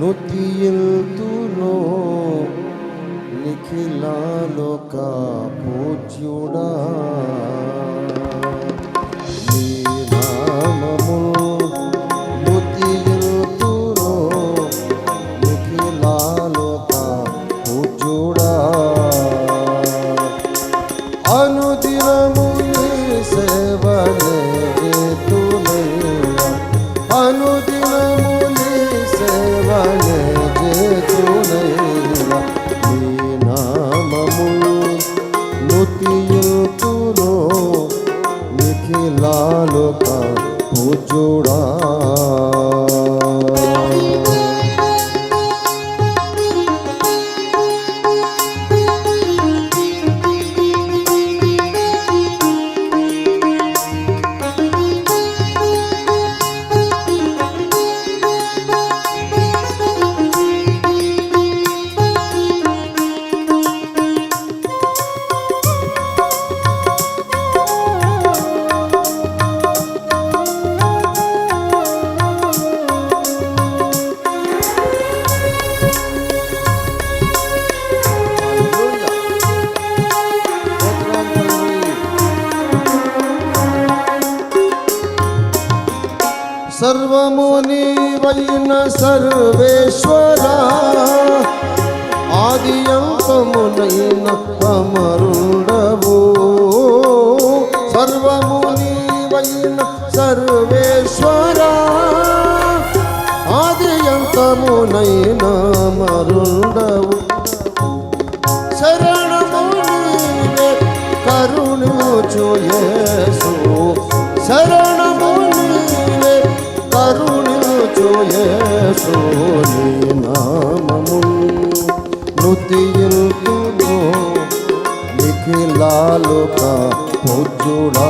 నుతియుల్తును నిఖిలాలోక పూజ్యుడా. నిఖిలాలోక పూజుడా పైన సర్వేశ్వరా ఆది అంతమునైన అమరుండవు. సర్వము నీవైన సర్వేశ్వరా ఆది అంతమునైన అమరుండవు. శరణము నీవే కరుణించు యేసు. శరణ యేసు నీ నామము నుతియుల్తును నిఖిలాలుక పూజుడా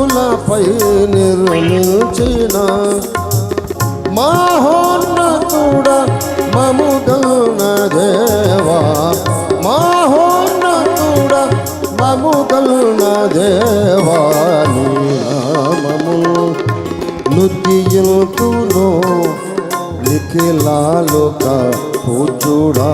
జలరాశులపై నిర్మించిన మహోన్నతుడ మముదన దేవా మహోన్నతుడ మముగన దేవా నీ నామము నుతియుతును నిఖిలాలోక పూజుడా.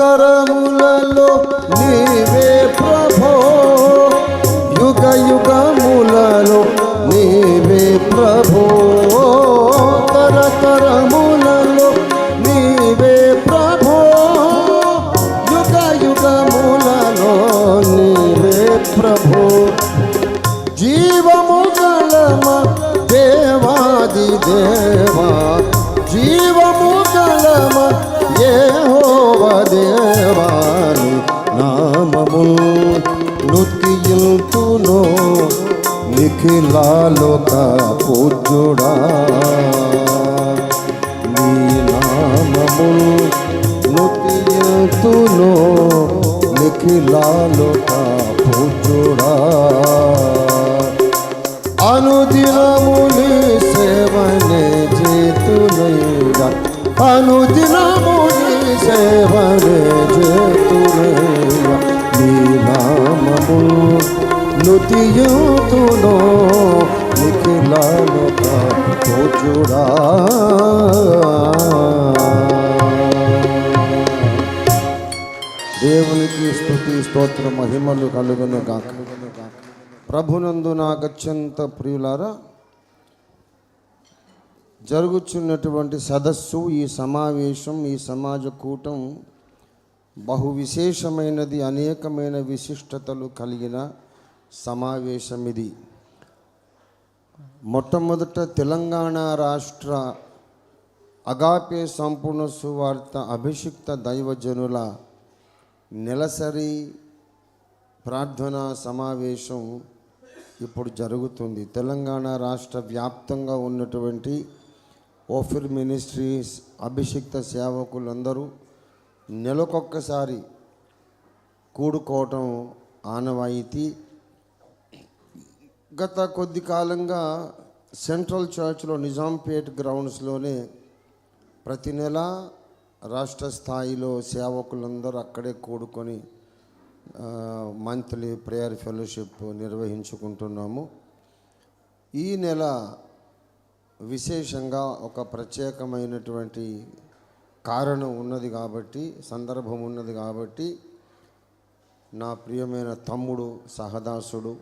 తరములలో నీవే ప్రభో. యుగ యుగములలో నీవే ప్రభో. తరతరము লালতা পোজোড়া নীলাম নতিয়া তুলো লিখি লালতা পোজোড়া অনুদিন সেবনে যে তুলরা অনুদিন মুলি সেবনে যে তুলরা నుతియుతునో నిఖిలాలత దేవునికి స్థుతి స్తోత్ర మహిమలు కలుగును గాక ప్రభునందు నాకు అత్యంత ప్రియులారా జరుగుచున్నటువంటి సదస్సు ఈ సమావేశం ఈ సమాజ కూటం బహు విశేషమైనది అనేకమైన విశిష్టతలు కలిగిన సమావేశం ఇది మొట్టమొదట తెలంగాణ రాష్ట్ర అగాపే సంపూర్ణ సువార్త అభిషిక్త దైవజనుల నెలసరి ప్రార్థనా సమావేశం ఇప్పుడు జరుగుతుంది. తెలంగాణ రాష్ట్ర వ్యాప్తంగా ఉన్నటువంటి ఓఫిర్ మినిస్ట్రీస్ అభిషిక్త సేవకులందరూ నెలకొక్కసారి కూడుకోవటం ఆనవాయితీ. గత కొద్ది కాలంగా సెంట్రల్ చర్చ్లో నిజాంపేట్ గ్రౌండ్స్లోనే ప్రతి నెల రాష్ట్ర స్థాయిలో సేవకులందరూ అక్కడే కూడుకొని మంత్లీ ప్రేయర్ ఫెలోషిప్ నిర్వహించుకుంటున్నాము. ఈ నెల విశేషంగా ఒక ప్రత్యేకమైనటువంటి కారణం ఉన్నది కాబట్టి సందర్భం ఉన్నది కాబట్టి నా ప్రియమైన తమ్ముడు సహదాసుడు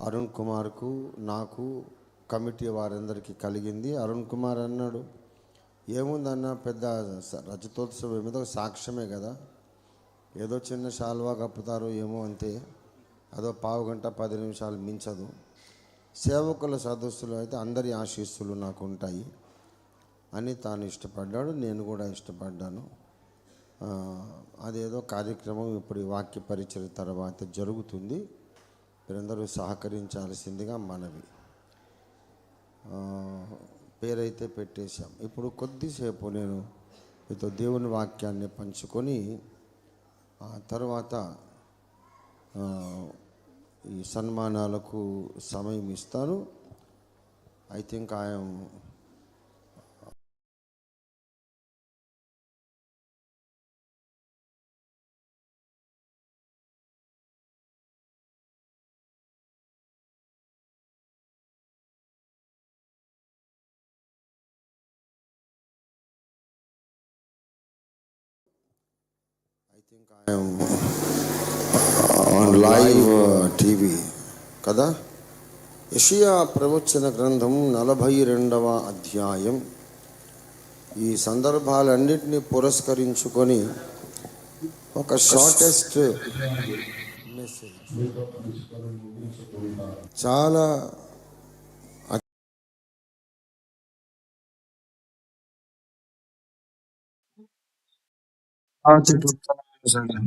అరుణ్ కుమార్కు నాకు కమిటీ వారందరికీ కలిగింది. అరుణ్ కుమార్ అన్నాడు ఏముందన్న పెద్ద స- రజతోత్సవం ఏమిదో సాక్ష్యమే కదా? ఏదో చిన్న శాల్వా కప్పుతారు ఏమో అంతే. అదో పావు గంట పది నిమిషాలు మించదు. సేవకుల సదస్సులు అయితే అందరి ఆశీస్సులు నాకు ఉంటాయి. అని తాను ఇష్టపడ్డాడు నేను కూడా ఇష్టపడ్డాను. అదేదో కార్యక్రమం ఇప్పుడు ఈ వాక్య పరిచయం తర్వాత జరుగుతుంది. మీరందరూ సహకరించాల్సిందిగా మనవి. పేరైతే పెట్టేశాం. ఇప్పుడు కొద్దిసేపు నేను మీతో దేవుని వాక్యాన్ని పంచుకొని ఆ తర్వాత ఈ సన్మానాలకు సమయం ఇస్తాను. I think I'm think I'm on live TV కదా? యషియా ప్రవచన గ్రంథం నలభై రెండవ అధ్యాయం. ఈ సందర్భాలన్నింటినీ పురస్కరించుకొని ఒక షార్టెస్ట్ మెసేజ్ చాలా misalnya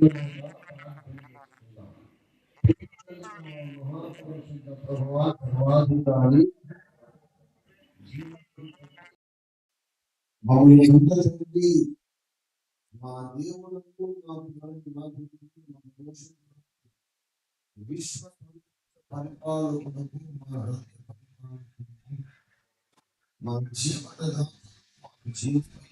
Thank you. మమ్మల్ని అందరికీ మా దేవులకు మా దేవునికి, మా మా విశ్వ పరిపాలకులకు మా మా జీవన జీవితం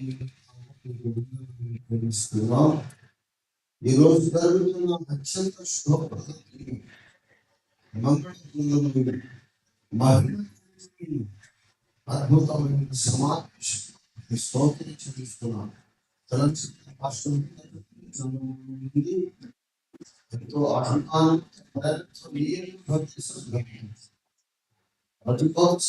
జరుగుతున్న అత్యంత శుభప్రదమైన మంగళ మహిళ అద్భుతమైన సమావేశం స్తోత్రం చెల్లిస్తున్నాను తలంచిన పాస్టర్ నుండి ఎంతో ఆనందం ప్రేమతో నీరు భక్తి సంఘం ప్రతికోత్సవం